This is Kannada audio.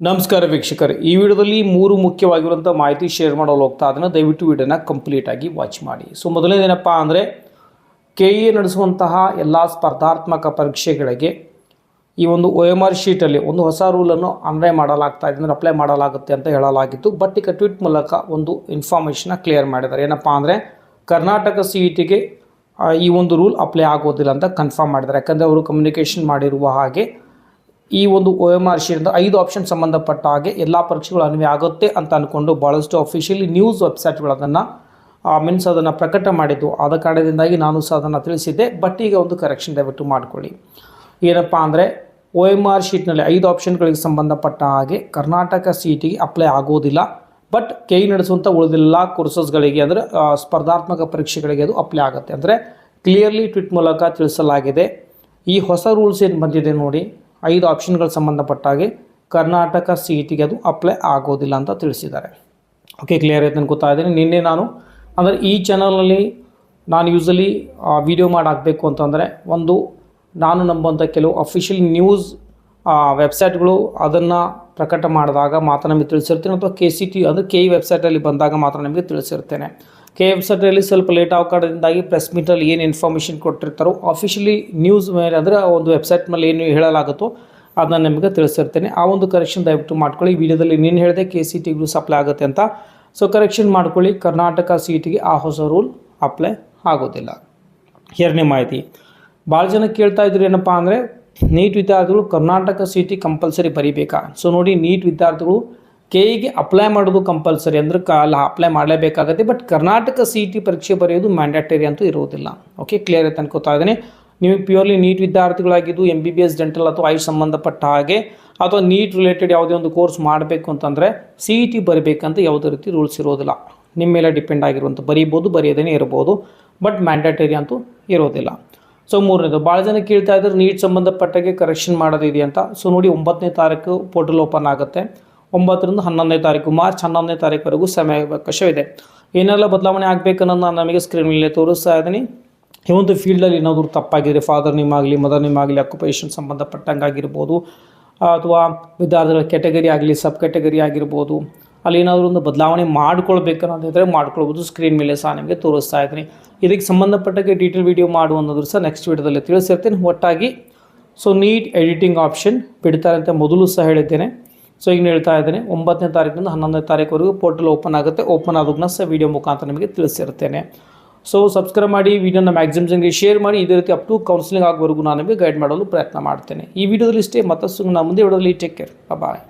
ನಮಸ್ಕಾರ ವೀಕ್ಷಕರು. ಈ ವಿಡಿಯೋದಲ್ಲಿ ಮೂರು ಮುಖ್ಯವಾಗಿರುವಂಥ ಮಾಹಿತಿ ಶೇರ್ ಮಾಡಲು ಹೋಗ್ತಾ ಅದನ್ನು ದಯವಿಟ್ಟು ವಿಡಿಯೋನ ಕಂಪ್ಲೀಟ್ ಆಗಿ ವಾಚ್ ಮಾಡಿ. ಸೊ ಮೊದಲನೇದೇನಪ್ಪ ಅಂದರೆ ಕೆ ಎ ನಡೆಸುವಂತಹ ಎಲ್ಲ ಸ್ಪರ್ಧಾತ್ಮಕ ಪರೀಕ್ಷೆಗಳಿಗೆ ಈ ಒಂದು ಒ ಎಂ ಆರ್ ಶೀಟಲ್ಲಿ ಒಂದು ಹೊಸ ರೂಲನ್ನು ಅನ್ವಯ ಮಾಡಲಾಗ್ತಾ ಇದೆ. ಅಂದರೆ ಅಪ್ಲೈ ಮಾಡಲಾಗುತ್ತೆ ಅಂತ ಹೇಳಲಾಗಿತ್ತು. ಬಟ್ ಈಗ ಟ್ವೀಟ್ ಮೂಲಕ ಒಂದು ಇನ್ಫಾರ್ಮೇಷನ್ನ ಕ್ಲಿಯರ್ ಮಾಡಿದ್ದಾರೆ. ಏನಪ್ಪ ಅಂದರೆ, ಕರ್ನಾಟಕ ಸಿ ಇ ಟಿಗೆ ಈ ಒಂದು ರೂಲ್ ಅಪ್ಲೈ ಆಗೋದಿಲ್ಲ ಅಂತ ಕನ್ಫರ್ಮ್ ಮಾಡಿದ್ದಾರೆ. ಯಾಕಂದರೆ ಅವರು ಕಮ್ಯುನಿಕೇಷನ್ ಮಾಡಿರುವ ಹಾಗೆ ಈ ಒಂದು ಒ ಎಂ ಆರ್ ಶೀಟ್ ಐದು ಆಪ್ಷನ್ ಸಂಬಂಧಪಟ್ಟ ಹಾಗೆ ಎಲ್ಲ ಪರೀಕ್ಷೆಗಳು ಅನ್ವಯ ಆಗುತ್ತೆ ಅಂತ ಅಂದ್ಕೊಂಡು ಭಾಳಷ್ಟು ಅಫಿಷಿಯಲಿ ನ್ಯೂಸ್ ವೆಬ್ಸೈಟ್ಗಳು ಅದನ್ನು ಮೀನ್ಸ್ ಅದನ್ನು ಪ್ರಕಟ ಮಾಡಿದ್ದು. ಆದ ಕಾರಣದಿಂದಾಗಿ ನಾನು ಸಹ ಅದನ್ನು ತಿಳಿಸಿದ್ದೆ. ಬಟ್ ಈಗ ಒಂದು ಕರೆಕ್ಷನ್ ದಯವಿಟ್ಟು ಮಾಡಿಕೊಳ್ಳಿ. ಏನಪ್ಪ ಅಂದರೆ ಒ ಎಂ ಆರ್ ಶೀಟ್ನಲ್ಲಿ ಐದು ಆಪ್ಷನ್ಗಳಿಗೆ ಸಂಬಂಧಪಟ್ಟ ಹಾಗೆ ಕರ್ನಾಟಕ ಸಿ ಇ ಟಿಗೆ ಅಪ್ಲೈ ಆಗೋದಿಲ್ಲ. ಬಟ್ ಕೆ ನಡೆಸುವಂಥ ಉಳಿದೆಲ್ಲ ಕೋರ್ಸಸ್ಗಳಿಗೆ ಅಂದರೆ ಸ್ಪರ್ಧಾತ್ಮಕ ಪರೀಕ್ಷೆಗಳಿಗೆ ಅದು ಅಪ್ಲೈ ಆಗುತ್ತೆ. ಅಂದರೆ ಕ್ಲಿಯರ್ಲಿ ಟ್ವಿಟ್ ಮೂಲಕ ತಿಳಿಸಲಾಗಿದೆ. ಈ ಹೊಸ ರೂಲ್ಸ್ ಏನು ಬಂದಿದೆ ನೋಡಿ. ಐದು ಆಪ್ಷನ್ಗಳು ಸಂಬಂಧಪಟ್ಟ ಹಾಗೆ ಕರ್ನಾಟಕ ಸಿ ಇ ಟಿಗೆ ಅದು ಅಪ್ಲೈ ಆಗೋದಿಲ್ಲ ಅಂತ ತಿಳಿಸಿದ್ದಾರೆ. ಓಕೆ ಕ್ಲಿಯರ್ ಆಯ್ತು ಗೊತ್ತಾ ಇದ್ದೀನಿ ನಿನ್ನೆ ನಾನು, ಅಂದರೆ ಈ ಚಾನಲ್ನಲ್ಲಿ ನಾನು ಯೂಸಲಿ ವಿಡಿಯೋ ಮಾಡಿ ಹಾಕಬೇಕು ಅಂತಂದರೆ ಒಂದು ನಾನು ನಂಬುವಂಥ ಕೆಲವು ಅಫಿಷಿಯಲ್ ನ್ಯೂಸ್ ವೆಬ್ಸೈಟ್ಗಳು ಅದನ್ನು ಪ್ರಕಟ ಮಾಡಿದಾಗ ಮಾತ್ರ ನಮಗೆ ತಿಳಿಸಿರ್ತೀನಿ ಅಥವಾ ಕೆ ಸಿ ಟಿ ಅಂದರೆ ಕೆ ಇ ವೆಬ್ಸೈಟಲ್ಲಿ ಬಂದಾಗ ಮಾತ್ರ ನಿಮಗೆ ತಿಳಿಸಿರ್ತೇನೆ. ಕೆ ವೆಬ್ಸೈಟಲ್ಲಿ ಸ್ವಲ್ಪ ಲೇಟ್ ಆಗೋ ಕಾರಣದಿಂದಾಗಿ ಪ್ರೆಸ್ ಮೀಟಲ್ಲಿ ಏನು ಇನ್ಫಾರ್ಮೇಷನ್ ಕೊಟ್ಟಿರ್ತಾರೋ ಆಫಿಷಿಯಲಿ ನ್ಯೂಸ್ ಮೇಲೆ ಅಂದರೆ ಆ ಒಂದು ವೆಬ್ಸೈಟ್ ಮೇಲೆ ಏನು ಹೇಳಲಾಗುತ್ತೋ ಅದನ್ನ ನಿಮಗೆ ತಿಳಿಸಿರ್ತೇನೆ. ಆ ಒಂದು ಕರೆಕ್ಷನ್ ದಯವಿಟ್ಟು ಮಾಡ್ಕೊಳ್ಳಿ. ವಿಡಿಯೋದಲ್ಲಿ ನೀನು ಹೇಳಿದೆ ಕೆ ಸಿ ಟಿಗೂ ಸಪ್ಲೈ ಆಗುತ್ತೆ ಅಂತ. ಸೊ ಕರೆಕ್ಷನ್ ಮಾಡ್ಕೊಳ್ಳಿ. ಕರ್ನಾಟಕ ಸಿ ಟಿಗೆ ಆ ಹೊಸ ರೂಲ್ ಅಪ್ಲೈ ಆಗೋದಿಲ್ಲ. ಎರಡನೇ ಮಾಹಿತಿ. ಭಾಳ ಜನ ಕೇಳ್ತಾ ಇದ್ರು ಏನಪ್ಪ ಅಂದರೆ, ನೀಟ್ ವಿದ್ಯಾರ್ಥಿಗಳು ಕರ್ನಾಟಕ ಸಿ ಟಿ ಕಂಪಲ್ಸರಿ ಬರೀಬೇಕಾ? ಸೊ ನೋಡಿ, ನೀಟ್ ವಿದ್ಯಾರ್ಥಿಗಳು ಕೆ ಇಗೆ ಅಪ್ಲೈ ಮಾಡೋದು ಕಂಪಲ್ಸರಿ ಅಂದ್ರೆ ಅಲ್ಲ apply ಮಾಡಲೇಬೇಕಾಗತ್ತೆ but Karnataka C E T ಪರೀಕ್ಷೆ ಬರೆಯೋದು ಮ್ಯಾಂಡೇಟರಿ ಅಂತೂ ಇರುವುದಿಲ್ಲ ಓಕೆ ಕ್ಲಿಯರ್ ಆಯ್ತು ಅನ್ಕೋತಾ ಇದ್ದೀನಿ ನೀವು purely NEET ವಿದ್ಯಾರ್ಥಿಗಳಾಗಿದ್ದು M B B S dental ಅಥವಾ ಐ ಸಂಬಂಧಪಟ್ಟ ಹಾಗೆ, ಅಥವಾ ನೀಟ್ ರಿಲೇಟೆಡ್ ಯಾವುದೇ ಒಂದು ಕೋರ್ಸ್ ಮಾಡಬೇಕು ಅಂತಂದರೆ ಸಿ ಇ ಟಿ ಬರಬೇಕಂತ ಯಾವುದೇ ರೀತಿ ರೂಲ್ಸ್ ಇರೋದಿಲ್ಲ. ನಿಮ್ಮ ಮೇಲೆ ಡಿಪೆಂಡ್ ಆಗಿರುವಂಥ ಬರೀಬೋದು ಬರೆಯೋದೇ ಇರ್ಬೋದು ಬಟ್ ಮ್ಯಾಂಡೇಟರಿ ಅಂತೂ ಇರೋದಿಲ್ಲ. ಸೊ ಮೂರನೇದು ಭಾಳ ಜನ ಕೇಳ್ತಾ ಇದ್ದಾರೆ ನೀಟ್ ಸಂಬಂಧಪಟ್ಟಾಗೆ ಕರೆಕ್ಷನ್ ಮಾಡೋದಿದೆಯಂತ. ಸೊ ನೋಡಿ, ಒಂಬತ್ತನೇ ತಾರೀಕು ಪೋರ್ಟಲ್ ಓಪನ್ ಆಗುತ್ತೆ. ಒಂಬತ್ತರಿಂದ ಹನ್ನೊಂದನೇ ತಾರೀಕು, ಮಾರ್ಚ್ ಹನ್ನೊಂದನೇ ತಾರೀಕುವರೆಗೂ ಸಮಯಾವಕಾಶವಿದೆ ಏನೆಲ್ಲ ಬದಲಾವಣೆ ಆಗಬೇಕನ್ನೋದು ನಾನು ನಮಗೆ ಮೇಲೆ ತೋರಿಸ್ತಾ ಇದ್ದೀನಿ. ಈ ಒಂದು ಫೀಲ್ಡಲ್ಲಿ ಏನಾದರೂ ತಪ್ಪಾಗಿದ್ರೆ ಫಾದರ್ ನಿಮ್ಮಾಗಲಿ ಮದರ್ ನಿಮ್ಮಾಗಲಿ ಅಕ್ಯುಪೇಷನ್ ಸಂಬಂಧಪಟ್ಟಂಗೆ ಆಗಿರ್ಬೋದು ಅಥವಾ ವಿದ್ಯಾರ್ಥಿಗಳ ಕೆಟಗರಿ ಆಗಲಿ ಸಬ್ ಕೆಟಗರಿ ಆಗಿರ್ಬೋದು, ಅಲ್ಲಿ ಏನಾದರೂ ಒಂದು ಬದಲಾವಣೆ ಮಾಡ್ಕೊಳ್ಬೇಕನ್ನೋದಿದ್ರೆ ಮಾಡ್ಕೊಳ್ಬೋದು ಸ್ಕ್ರೀನ್ ಮೇಲೆ ಸಹ ನಿಮಗೆ ತೋರಿಸ್ತಾ ಇದ್ದೀನಿ. ಇದಕ್ಕೆ ಸಂಬಂಧಪಟ್ಟಾಗೆ ಡೀಟೇಲ್ ವೀಡಿಯೋ ಮಾಡುವಂಥದ್ರು ಸಹ ನೆಕ್ಸ್ಟ್ ವೀಡಿಯೋದಲ್ಲಿ ತಿಳಿಸಿರ್ತೀನಿ. ಒಟ್ಟಾಗಿ ಸೊ ನೀಟ್ ಎಡಿಟಿಂಗ್ ಆಪ್ಷನ್ ಬಿಡ್ತಾರೆ ಅಂತ ಮೊದಲು ಸಹ ಹೇಳಿದ್ದೇನೆ. ಸೊ ಈಗ ಹೇಳ್ತಾ ಇದ್ದೀನಿ, ಒಂಬತ್ತನೇ ತಾರೀಕಿನಿಂದ ಹನ್ನೊಂದನೇ ತಾರೀಕುವರೆಗೂ ಪೋರ್ಟಲ್ ಓಪನ್ ಆಗುತ್ತೆ. ಓಪನ್ ಆದಾಗನ ಸಹ ವಿಡಿಯೋ ಮುಖಾಂತರ ನಿಮಗೆ ತಿಳಿಸಿರ್ತೇನೆ ಸೊ ಸಬ್ಸ್ಕ್ರೈಬ್ ಮಾಡಿ ವಿಡಿಯೋನ ಮ್ಯಾಕ್ಸಿಮಮ್ ಜನರಿಗೆ ಶೇರ್ ಮಾಡಿ, ಇದೇ ರೀತಿ ಅಪ್ ಟು ಕೌನ್ಸಿಲಿಂಗ್ ಆಗೋವರೆಗೂ ನಾನು ನಿಮಗೆ ಗೈಡ್ ಮಾಡಲು ಪ್ರಯತ್ನ ಮಾಡ್ತೇನೆ. ಈ ವಿಡಿಯೋದಲ್ಲಿ ಇಷ್ಟೇ, ಮತ್ತಷ್ಟು ನಾನು ಮುಂದೆ ವಿಡಿಯೋದಲ್ಲಿ ಟೇಕ್ ಕೇರ್ ಬಾಯ್